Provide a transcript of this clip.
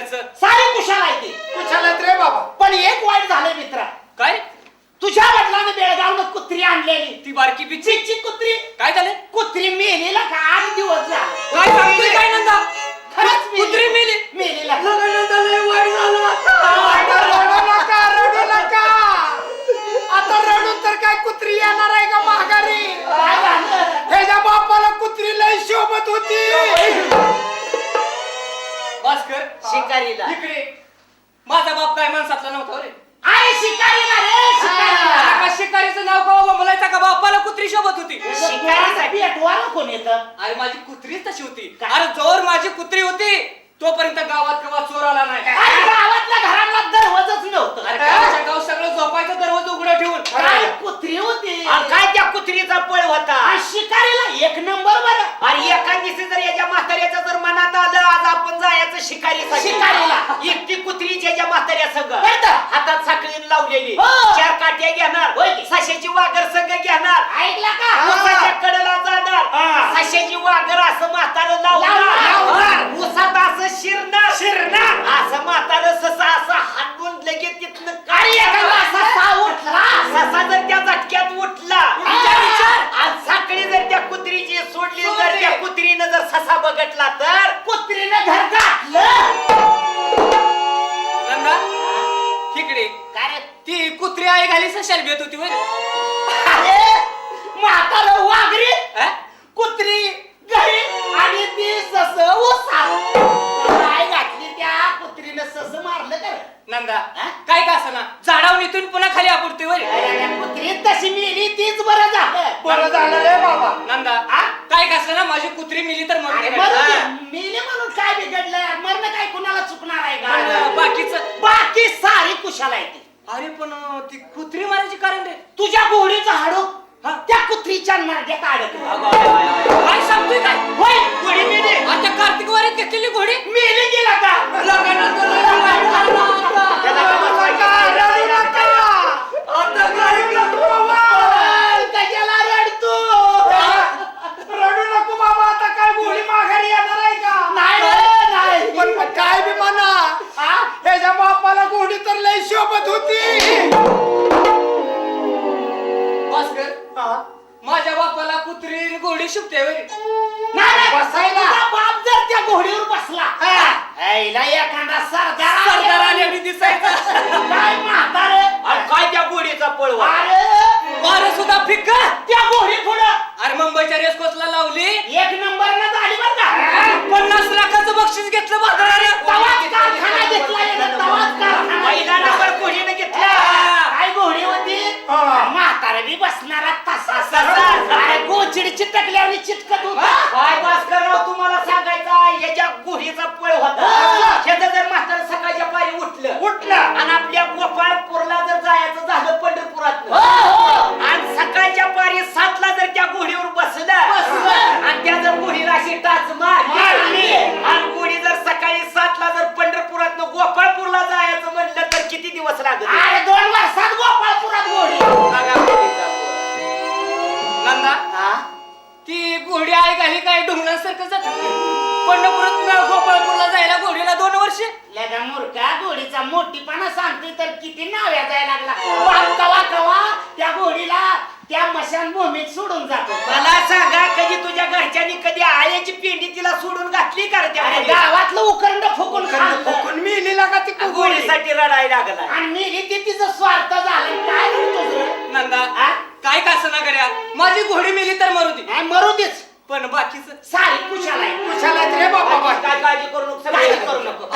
घरचं? सारी कुशाल आहे ती. कुशाला रे बाबा. पण एक वाईट झालंय मित्रा. काय? तुझ्या वडिलांनी बेळगावनं कुत्री आणलेली. ती बारकी पिच्ची? चिची कुत्री. काय झालं? कुत्री मेलेला का? आठ दिवस झाला. काय सांगतोय काय नंदा? शिकारीला. इकडे. माझा बाप काय माणसातला नव्हता रे. अरे शिकारीला रे शिकारीला. का शिकारीचं नाव का बोलायचा का? बापाला कुत्री शोभत होती. शिकारीचा पेटवाला कोण येतं? अरे माझी कुत्रीच तशी होती. काय? अरे जोर माझी कुत्री होती. तोपर्यंत गावात कवा चोर आला नाही. अरे गावातल्या घरांना दरवाजच नव्हतं अरे गावाच्या गाव सगळं झोपायचं दरवाजा उघडं ठेवून काय कुत्री होती आणि काय त्या कुत्रीचा पळ होता आणि शिकारीला एक नंबर बरं आणि एका दिवशी जर याच्या म्हाताऱ्याचं जर मनात आलं आज आपण जायचं शिकारी शिकारीला. एकटी कुत्री ज्याच्या म्हाताऱ्या संग. हातात साखळीन लावलेली हो. चार काट्या घेणार की? सश्याची वागर संग घेणार ऐकला का ऊसाच्या कडेला हा. जाणार सश्याची वागर असं म्हातारं आई घाली सशाल भेट होती वर अरे म्हातारं वाघरी? कुत्री घरी आणि ती सस उसात काय घातली त्या कुत्रीनं सस मारलं का रे? नंदा हा? काय का असं ना झाडावर इथून पुन्हा खाली आपडते वर अरे कुत्री तशी मेली तीच बरं झालं बरं झालं रे बाबा नंदा हा? काय का असं ना माझी कुत्री मिली तर अरे मरते मरू काय? दे. मेली म्हणून काय बिघडलं मरण काय कुणाला चुकणार आहे पण का बाकीचं बाकी सारी कुशाला आहे ती. अरे पण ती कुत्री मारायची कारण रे. तुझ्या घोडीचं हाडू हा? त्या कुत्रीच्या नाड्यात अडकलं. काय सांगतोय काय? होय घोडी मेली. आता कार्तिक वारीत घेतलेली घोडी मेली गेला का? त्याला काय बसवायचं? रडू नका आता काय बोल, कशाला रडतो रडू नको बाबा आता काय गोळी माघारी येणार आहे का नाही रे, नाही पण मग काय बी म्हणा हा? ह्याच्या गोडी तर लय शोभत होती भास्कर. माझ्या बापाला कुत्री घोडी रे, बसायला. बाप जर त्या घोडीवर बसला एखादा सरदार आला. सरदार आल्याने दिसायचा काय म्हातारे आणि काय त्या गोडीचा पळ होता अरे वारं सुद्धा फिक्क त्या घोडी पुढं अरे मुंबईच्या रेसकोर्सला लावली एक नंबर न झाली बरं का पन्नास लाखाचं बक्षीस घेतलं बाजाराने तवाच कारखाना घेतला यानं, तवाच कारखाना पहिला घेतला. नंबर गोडीनं घेतला काय घोडी होती हा. म्हातारा बी बसणारा तसा तसा. अरे गोचिडी चिटकल्यावर चिटकत होता. काय भास्करराव डोंगरासारखं जात पंढरपुरात गोपाळपूरला जायला घोडीला दोन वर्ष. लगा मूर्खा घोडीचा मोठीपणा सांगते तर किती नाव्या जायला लागला. बाप कवा कवा त्या घोडीला त्या मशान भूमीत सोडून जातो. मला सांगा कधी तुझ्या घरच्यांनी कधी आळ्याची पेंडी तिला सोडून घातली का रे त्या अरे घोडीला? गावातलं उकरंड फुकून खाल्लं. फुकून मेली का ती घोडीसाठी रडायला लागला. आणि मेली ती तिचं स्वार्थ झालं काय रे? नंदा हा? काय का असं ना गड्या माझी घोडी मेली तर मरू दे. नाही मरू देच. पण बाकीचं सारी कुशाला आहे. कुशाला रे बाबा काय काळजी करू नको काळजी करू नको.